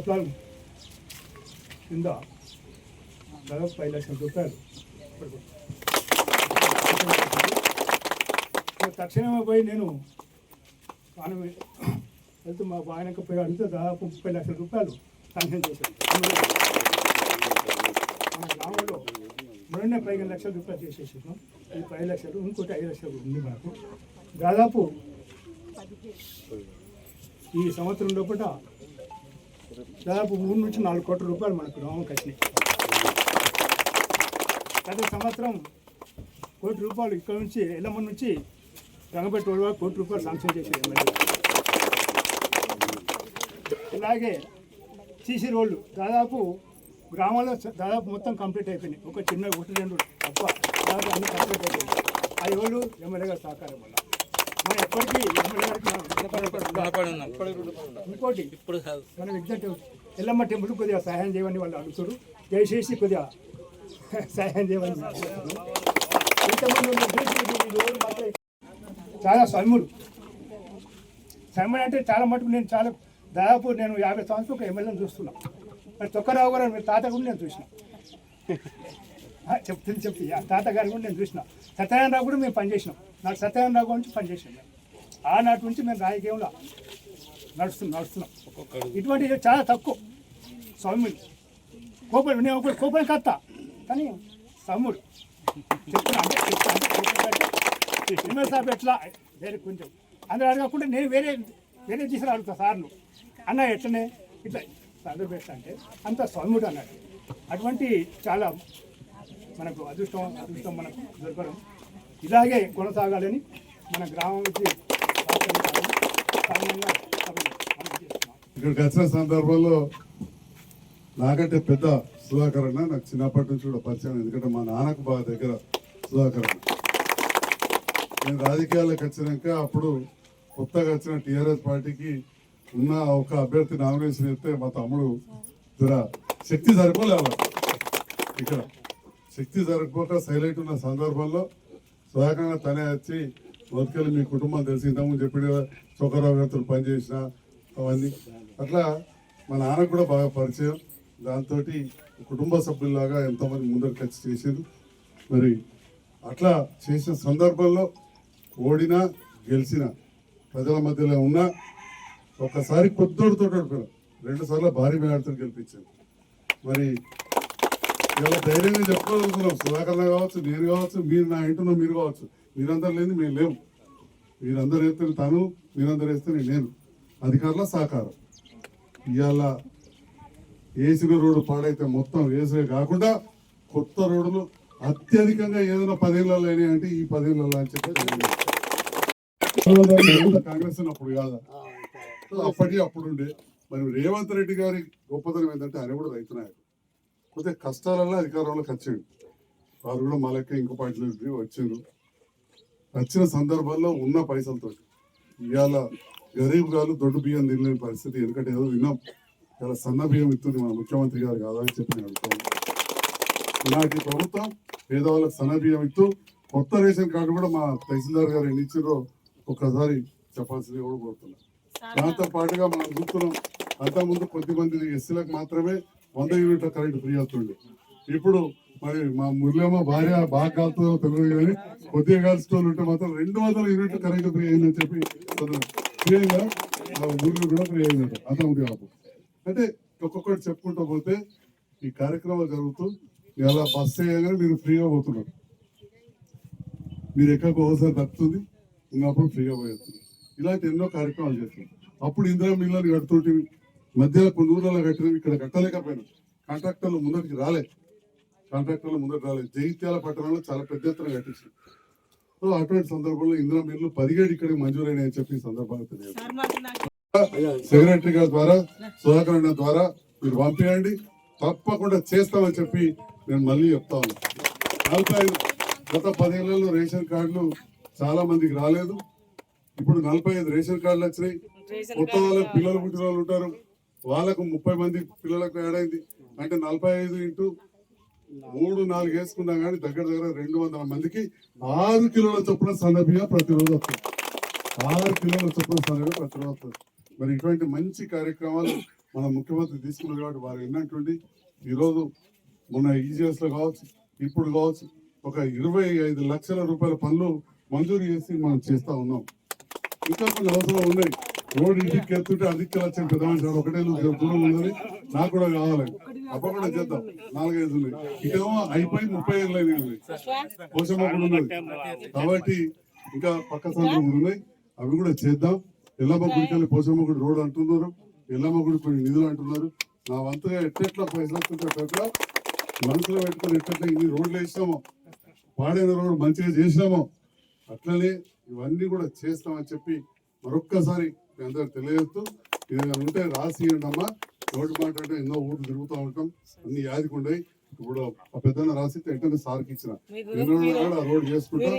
SC కింద దాదాపు పది లక్షల రూపాయలు తక్షణమే పోయి నేను మనం వెళ్తే మా ఆయనకు పోయి అడిగితే దాదాపు ముప్పై లక్షల రూపాయలు శాంక్షన్ చేశాను మన గ్రామంలో మొన్ననే పదిహేను లక్షల రూపాయలు చేసేసాను ఈ పది లక్షలు ఇంకోటి ఐదు లక్షలు ఉంది మనకు. దాదాపు ఈ సంవత్సరం లోపల దాదాపు మూడు నుంచి నాలుగు కోట్ల రూపాయలు మన గ్రామంకి కట్టినాయి. గత సంవత్సరం కోటి రూపాయలు ఇక్కడ నుంచి ఎల్లమ్మ నుంచి రంగపెట్టి వరకు కోటి రూపాయలు శాంక్షన్ చేశారు ఎమ్మెల్యే. ఇలాగే సీసీ రోడ్లు దాదాపు గ్రామాల్లో దాదాపు మొత్తం కంప్లీట్ అయిపోయినాయి. ఒక చిన్న ఒకటి రెండు తప్ప దాదాపు అన్ని కంప్లీట్ అయిపోయినాయి. ఆ రోడ్లు ఎమ్మెల్యే గారు సహకారం వల్ల. ఎప్పటికీ. ఇంకోటి ఇప్పుడు మనం ఎగ్జాక్ట్ ఎల్లమ్మ టెంపుల్ కొద్దిగా సహాయం చేయమని వాళ్ళు అడుగుతారు. దయచేసి కొద్దిగా సహాయం చేయమని చాలా సమ్ముడు సమ్ముడు అంటే చాలా మటుకు నేను చాలా దాదాపు నేను యాభై సంవత్సరాలు ఒక ఎమ్మెల్యేని చూస్తున్నా. మరి తొక్కరావు గారు మీ తాత కూడా నేను చూసిన. చెప్తుంది చెప్తుంది ఆ తాతగారు కూడా నేను చూసిన. సత్యనారాయణ రావు కూడా మేము పనిచేసినాం నాకు సత్యనారాయణ రావు గురించి పనిచేసాం మేము ఆనాటి నుంచి మేము రాజకీయంలో నడుస్తున్నాం నడుస్తున్నాం. ఇటువంటి చాలా తక్కువ. సౌమ్యుడు. కోపం నేను ఒకటి కోపం కత్త. కానీ సమ్ముడు చెప్తున్నా అంటే చెప్తున్నా సాబ్ ఎట్లా? వేరే కొంచెం. అందరూ అడగకుండా నేను వేరే వేరే తీసుకుని అడుగుతా సార్లు. అన్న ఎట్లనే? ఇట్లా. చదువు ఎట్లా అంటే అంత సౌమ్యుడు అన్నాడు. అటువంటి చాలా మనకు అదృష్టం అదృష్టం మనకు దొరకడం. ఇలాగే కొనసాగాలని మన గ్రామానికి ఇక్కడికి వచ్చిన సందర్భంలో నాకంటే పెద్ద సుధాకర్ అన్న నాకు చిన్నప్పటి నుంచి కూడా పరిచయం ఎందుకంటే మా నాన్నకు బాగా దగ్గర సుధాకర్ అన్న నేను రాజకీయాల్లోకి వచ్చినాక అప్పుడు కొత్తగా వచ్చిన టీఆర్ఎస్ పార్టీకి ఉన్న ఒక అభ్యర్థి నామినేషన్ ఇస్తే మా తమ్ముడు జర శక్తి సరిపోలేదు ఇక్కడ శక్తి సరిపోక సైలెంట్ ఉన్న సందర్భంలో సుధాకర్ తనే వచ్చి బతుకెళ్ళి మీ కుటుంబం తెలిసిందాము చెప్పిన కదా చొక్కరావు గారితో పనిచేసిన అవన్నీ. అట్లా మా నాన్నకు కూడా బాగా పరిచయం. దాంతో కుటుంబ సభ్యుల్లాగా ఎంతోమంది ముందరు వచ్చి చేసిండ్రు. మరి అట్లా చేసిన సందర్భంలో ఓడినా గెలిచినా ప్రజల మధ్యలో ఉన్నా ఒకసారి కొద్దోడితో రెండు సార్లు భారీ మేడతో గెలిపించాను మరి ఇలా ధైర్యంగా చెప్పుకోగలుగుతున్నాం సుధాకర్ కావచ్చు నేను కావచ్చు మీరు నా ఇంటున్న మీరు కావచ్చు. మీరందరూ లేని మేము లేవు మీరందరూ వేస్తే తను మీరందరూ వేస్తే నేను అధికారుల సహకారం. ఇవాళ వేసిన రోడ్డు పాడైతే మొత్తం వేసే కాకుండా కొత్త రోడ్లు అత్యధికంగా ఏదైనా పదేళ్ళలో అయినాయి అంటే ఈ పదేళ్ళలో అని చెప్పి కాంగ్రెస్ అప్పుడు కాదా? అప్పటి అప్పుడు ఉండే. మరి రేవంత్ రెడ్డి గారి గొప్పతనం ఏంటంటే ఆయన కూడా రైతు నాయకుడు. కొద్దిగా కష్టాలలో అధికారంలోకి వచ్చాడు వారు కూడా మా లెక్క ఇంకో పార్టీలు వచ్చారు వచ్చిన సందర్భాల్లో ఉన్న పైసలతో ఇవాళ గరీబ్ గారు దొడ్డు బియ్యం తినలేని పరిస్థితి ఎందుకంటే ఏదో విన్నాం. ఇలా సన్న బియ్యం ఇస్తుంది మన ముఖ్యమంత్రి గారు కాదా అని చెప్పి నేను అడుగుతాను ఇలాంటి ప్రభుత్వం పేదవాళ్ళకి సన్న బియ్యం ఇస్తూ కొత్త రేషన్ కార్డు కూడా మా తహసీల్దార్ గారు ఎన్ని ఇచ్చారో ఒక్కసారి చెప్పాల్సింది కూడా కోరుతున్నాం. దాంతో పాటుగా మనం చూస్తున్నాం. అంతకుముందు కొద్దిమంది ఎస్సీలకు మాత్రమే వంద యూనిట్ల కరెంట్ ఫ్రీ అవుతుండే. ఇప్పుడు మరి మా మురళమ్మ భార్య బాగా కాలుతుందో తెలియదు కానీ కొద్దిగా కాల్చుకోవాలి ఉంటే మాత్రం రెండు వందల యూనిట్లు కరెంట్ ఫ్రీ అయిందని చెప్పి ఫ్రీగా మురళి కూడా ఫ్రీ అయిందట. అంతకుముందు కాదు అంటే ఒక్కొక్కటి చెప్పుకుంటూ పోతే ఈ కార్యక్రమాలు జరుగుతూ ఇలా బస్ చేయగానే మీరు ఫ్రీగా పోతున్నారు. మీరు ఎక్కడికి ఒకసారి దక్కుతుంది ఇంకప్పుడు ఫ్రీగా పోయేస్తుంది ఇలాంటి ఎన్నో కార్యక్రమాలు చేస్తున్నారు. అప్పుడు ఇందిరా మిల్లని కడుతుంటే మధ్యలో కొన్ని ఊర్లలో కట్టినవి ఇక్కడ కట్టలేకపోయినాం. కాంట్రాక్టర్లు ముందరికి రాలే. కాంట్రాక్టర్లు ముందరికి రాలేదు జగిత్యాల పట్టణంలో చాలా పెద్ద ఎత్తున కట్టించారు. సో అటువంటి సందర్భంలో ఇందిరా మిల్లు పదిహేడు ఇక్కడికి మంజూరైనాయని చెప్పి తెలియదు సెక్రటరీ గారి ద్వారా సుధాకర్ ద్వారా మీరు పంపించండి తప్పకుండా చేస్తామని చెప్పి నేను మళ్ళీ చెప్తా ఉన్నా. నలభై ఐదు గత పదేళ్ళలో రేషన్ కార్డులు చాలా మందికి రాలేదు. ఇప్పుడు నలభై ఐదు రేషన్ కార్డులు వచ్చినాయి. కొత్త వాళ్ళకి పిల్లలు పుట్టిన వాళ్ళు ఉంటారు. వాళ్ళకు ముప్పై మంది పిల్లలకు ఏడైంది అంటే నలభై ఐదు ఇంటూ మూడు నాలుగు వేసుకున్నా కానీ దగ్గర దగ్గర రెండు వందల మందికి ఆరు కిలోల చొప్పున సన్నబియ్య ప్రతిరోజు వస్తుంది. ఆరు కిలోల చొప్పున స్థానంలో ప్రతి రోజు వస్తుంది. మరి ఇటువంటి మంచి కార్యక్రమాలు మన ముఖ్యమంత్రి తీసుకున్నారు కాబట్టి వారు ఎన్నటువంటి ఈరోజు మొన్న ఈజీఎస్లో కావచ్చు ఇప్పుడు కావచ్చు ఒక ఇరవై ఐదు లక్షల రూపాయల పనులు మంజూరు చేసి మనం చేస్తా ఉన్నాం. ఇంకా కొన్ని అవసరం ఉన్నాయి. రోడ్ ఇంటికి ఎత్తుంటే అధిక లక్షలు పెద్ద ఒకటే దూరం ఉన్నది. నాకు కూడా కావాలి. అప్ప కూడా చేద్దాం. నాలుగైదు ఉన్నాయి ఇకేమో అయిపోయి ముప్పై ఏళ్ళు అయినాయి పోషమ్మ కూడా ఉన్నది. కాబట్టి ఇంకా పక్క సందులు కూడా ఉన్నాయి. అవి కూడా చేద్దాం. ఎల్లమ్మ గుడికి వెళ్ళి పోషమ్మ గుడి రోడ్ అంటున్నారు. ఎల్లమ్మ గుడి కొన్ని నిధులు అంటున్నారు. నా వంతుగా ఎట్టెట్లా పైసలు వస్తుంటే మనసులో పెట్టుకుని ఎట్టట్లా ఇన్ని రోడ్లు వేసినామో? పాడైన రోడ్డు మంచిగా చేసినామో? అట్లనే ఇవన్నీ కూడా చేస్తామని చెప్పి మరొక్కసారి మీ అందరూ తెలియజేస్తూ ఇది ఉంటే రాసి అమ్మా రోడ్డు మాట్లాడితే ఎన్నో ఊర్లు తిరుగుతూ ఉంటాం. అన్ని యాదికుండాయి ఇప్పుడు ఆ పెద్దన్న రాసి వెంటనే సార్కి ఇచ్చిన. ఎన్నో ఆ రోడ్ చేసుకుంటా.